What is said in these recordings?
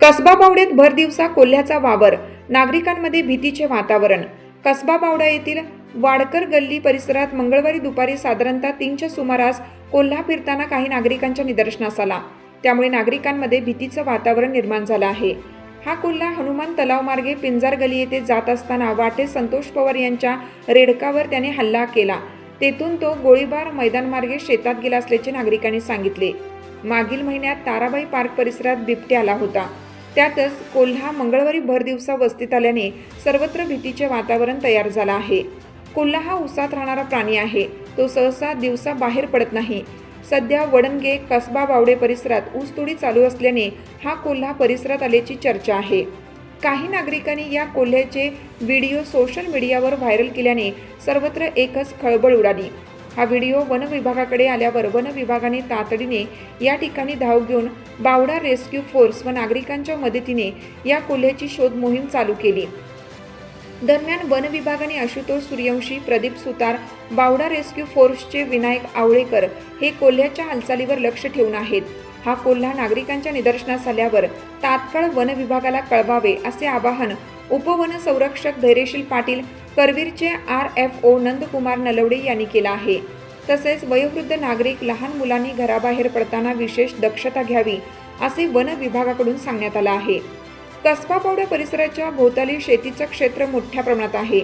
कसबा बावड्यात भर दिवसा कोल्ह्याचा वावर नागरिकांमध्ये भीतीचे वातावरण. कसबा बावडा येथील वाडकर गल्ली परिसरात मंगळवारी दुपारी साधारणतः तीनच्या सुमारास कोल्हा फिरताना काही नागरिकांच्या निदर्शनास आला. त्यामुळे नागरिकांमध्ये भीतीचं वातावरण निर्माण झालं आहे. हा कोल्हा हनुमान तलाव मार्गे पिंजार गली येथे जात असताना वाटे संतोष पवार यांच्या रेडकावर त्याने हल्ला केला. तेथून तो गोळीबार मैदान मार्गे शेतात गेला असल्याचे नागरिकांनी सांगितले. मागील महिन्यात ताराबाई पार्क परिसरात बिबटे आला होता. त्यातच कोल्हा मंगळवारी भर दिवसा वस्तीत आल्याने सर्वत्र भीतीचे वातावरण तयार झालं आहे. कोल्हा हा उसात राहणारा प्राणी आहे. तो सहसा दिवसा बाहेर पडत नाही. सध्या वडणगे कसबा बावडे परिसरात ऊसतोडी चालू असल्याने हा कोल्हा परिसरात आल्याची चर्चा आहे. काही नागरिकांनी या कोल्ह्याचे व्हिडिओ सोशल मीडियावर व्हायरल केल्याने सर्वत्र एकच खळबळ उडाली. हा व्हिडिओ वन विभागाकडे आल्यावर वन विभागाने तातडीने या ठिकाणी धाव घेऊन बावडा रेस्क्यू फोर्स व नागरिकांच्या मदतीने या कोल्ह्याची शोध मोहीम चालू केली. दरम्यान वन विभागाने आशुतोष सूर्यवंशी प्रदीप सुतार बावडा रेस्क्यू फोर्सचे विनायक आवळेकर हे कोल्ह्याच्या हालचालीवर लक्ष ठेवून आहेत. हा कोल्हा नागरिकांच्या निदर्शनास आल्यावर तात्काळ वन विभागाला कळवावे असे आवाहन उपवन संरक्षक Dhairyasheel Patil करवीरचे R F O Nandkumar Nalawade यांनी केला आहे. तसेच वयोवृद्ध नागरिक लहान मुलांनी घराबाहेर पडताना विशेष दक्षता घ्यावी असे वन विभागाकडून सांगण्यात आलं आहे. कसबा पावडा परिसराच्या भोवताली शेतीचं क्षेत्र मोठ्या प्रमाणात आहे.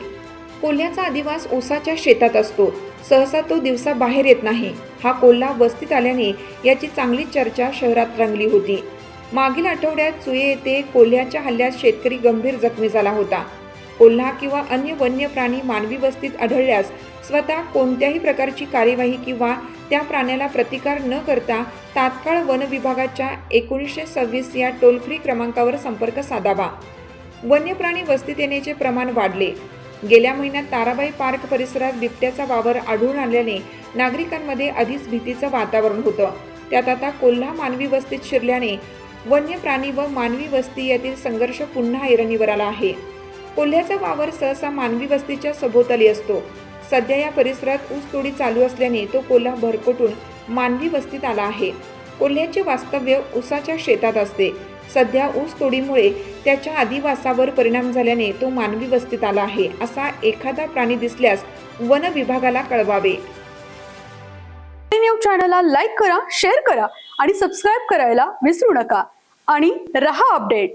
कोल्ह्याचा अधिवास ऊसाच्या शेतात असतो. सहसा तो दिवसा बाहेर येत नाही. हा कोल्हा वस्तीत आल्याने याची चांगली चर्चा शहरात रंगली होती. मागील आठवड्यात चुये येथे कोल्ह्याच्या हल्ल्यात शेतकरी गंभीर जखमी झाला होता. कोल्हा किंवा अन्य वन्य प्राणी मानवी वस्तीत आढळल्यास स्वतः कोणत्याही प्रकारची कार्यवाही किंवा त्या प्राण्याला प्रतिकार न करता तात्काळ वन विभागाच्या एकोणीसशे सव्वीस या टोल फ्री क्रमांकावर संपर्क साधावा. वन्य प्राणी वस्तीत येण्याचे प्रमाण वाढले. गेल्या महिन्यात ताराबाई पार्क परिसरात बिबट्याचा वावर आढळून आल्याने नागरिकांमध्ये आधीच भीतीचं वातावरण होतं. त्यात आता कोल्हा मानवी वस्तीत शिरल्याने वन्य प्राणी व मानवी वस्ती यातील संघर्ष पुन्हा ऐरणीवर आला आहे. कोल्ह्याचा वावर सहसा मानवी वस्तीच्या सभोवताली असतो. सध्या या परिसरात ऊसतोडी चालू असल्याने तो कोल्हा भरकटून मानवी वस्तीत आला आहे. कोल्ह्याचे वास्तव्य ऊसाच्या शेतात असते. सध्या ऊस तोडीमुळे त्याच्या आदिवासावर परिणाम झाल्याने तो मानवी वस्तीत आला आहे असा एखादा प्राणी दिसल्यास वन विभागाला कळवावे. चॅनलला लाईक करा शेअर करा आणि सबस्क्राईब करायला विसरू नका. आणि रहा अपडेट